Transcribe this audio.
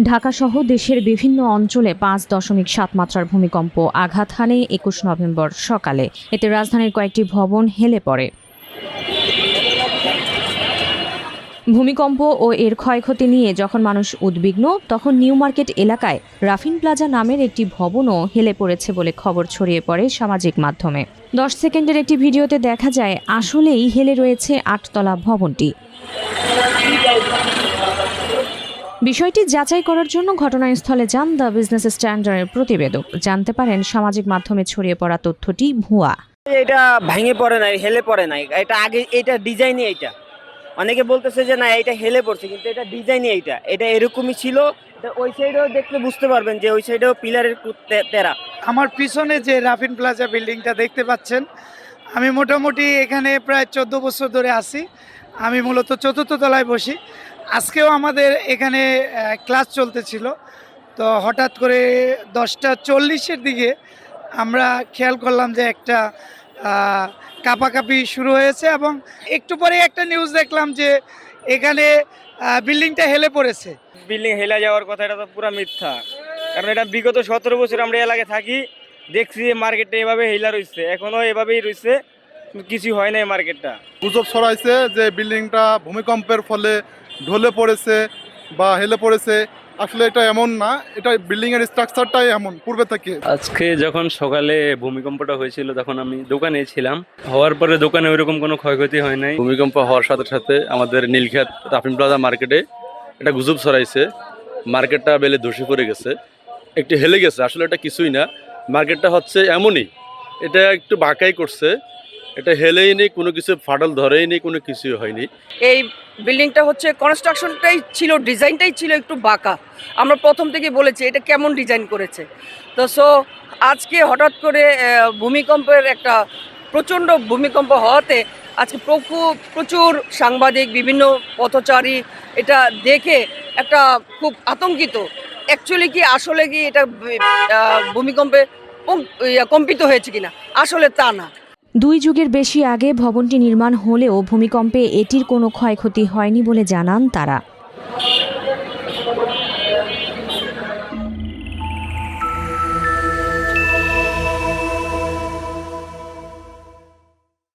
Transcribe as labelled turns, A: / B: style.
A: ঢাকাসহ দেশের বিভিন্ন অঞ্চলে পাঁচ দশমিক সাত মাত্রার ভূমিকম্প আঘাত হানে একুশ নভেম্বর সকালে। এতে রাজধানীর কয়েকটি ভবন হেলে পড়ে। ভূমিকম্প ও এর ক্ষয়ক্ষতি নিয়ে যখন মানুষ উদ্বিগ্ন, তখন নিউ মার্কেট এলাকায় রাফিন প্লাজা নামের একটি ভবনও হেলে পড়েছে বলে খবর ছড়িয়ে পড়ে সামাজিক মাধ্যমে। দশ সেকেন্ডের একটি ভিডিওতে দেখা যায়, আসলেই হেলে রয়েছে আটতলা ভবনটি। বিষয়টি যাচাই করার জন্য ঘটনাস্থলে যান দ্য বিজনেস স্ট্যান্ডার্ডের প্রতিবেদক। জানতে পারেন সামাজিক মাধ্যমে ছড়িয়ে পড়া তথ্যটি ভুয়া।
B: এটা ভেঙে পড়ে নাই হেলে পড়ে নাই। এটা আগে এটা ডিজাইনই এইটা। অনেকে বলতেছে যে না এটা হেলে পড়ছে কিন্তু এটা ডিজাইনই এইটা। এটা এরকমই ছিল। এটা ওই সাইডেও দেখলে বুঝতে পারবেন যে ওই সাইডেও পিলারের তেরা।
C: আমার পিছনে যে রাফিন প্লাজা বিল্ডিংটা দেখতে পাচ্ছেন আমি মোটামুটি এখানে প্রায় চোদ্দ বছর ধরে আছি। আমি মূলত চতুর্থ তলায় বসি। আজকেও আমাদের এখানে ক্লাস চলতেছিল। তো হঠাৎ করে দশটা চল্লিশের দিকে আমরা খেয়াল করলাম যে একটা কাপাকাপি শুরু হয়েছে এবং একটু পরে একটা নিউজ দেখলাম যে এখানে বিল্ডিংটা হেলে পড়েছে।
B: বিল্ডিং হেলে যাওয়ার কথা এটা তো পুরো মিথ্যা। কারণ এটা বিগত সতেরো বছর আমরা এলাকায় থাকি দেখছি যে মার্কেটটা এভাবে হেলা রয়েছে এখনও এভাবেই রয়েছে কিছু হয় না এই মার্কেটটা।
D: গুজব ছড়াইছে যে বিল্ডিংটা ভূমিকম্পের ফলে ঢলে পড়েছে বা হেলে পড়েছে আসলে এটা এমন না এটা বিল্ডিং এর স্ট্রাকচারটাই এমন পূর্বে থেকে।
E: আজকে যখন সকালে ভূমিকম্পটা হয়েছিল তখন আমি দোকানে ছিলাম। হওয়ার পরে দোকানে ওইরকম কোনো ক্ষয়ক্ষতি হয় নাই। ভূমিকম্প হওয়ার সাথে সাথে আমাদের নীলক্ষেত রাফিন প্লাজা মার্কেটে এটা গুজব ছড়াইছে। মার্কেটটা বেলে ধসে পড়ে গেছে। একটু হেলে গেছে আসলে এটা কিছুই না। মার্কেটটা হচ্ছে এমনই এটা একটু বাঁকাই করছে। এটা হেলেই নেই, কোনো কিছু ফাটল ধরেই নেই, কোনো কিছু হয়নি।
F: এই বিল্ডিংটা হচ্ছে কনস্ট্রাকশনটাই ছিল, ডিজাইনটাই ছিল একটু বাঁকা। আমরা প্রথম থেকে বলেছি, এটা কেমন ডিজাইন করেছে। তো সো আজকে হঠাৎ করে ভূমিকম্পের একটা প্রচণ্ড ভূমিকম্প হওয়াতে আজকে প্রচুর প্রচুর সাংবাদিক, বিভিন্ন পথচারী এটা দেখে একটা খুব আতঙ্কিত। অ্যাকচুয়ালি কি, আসলে কি এটা ভূমিকম্পে কম্পিত হয়েছে কিনা? আসলে তা না।
A: দুই যুগের বেশি আগে ভবনটি নির্মাণ হলেও ভূমিকম্পে এটির কোনো ক্ষয়ক্ষতি হয়নি বলে জানান তারা।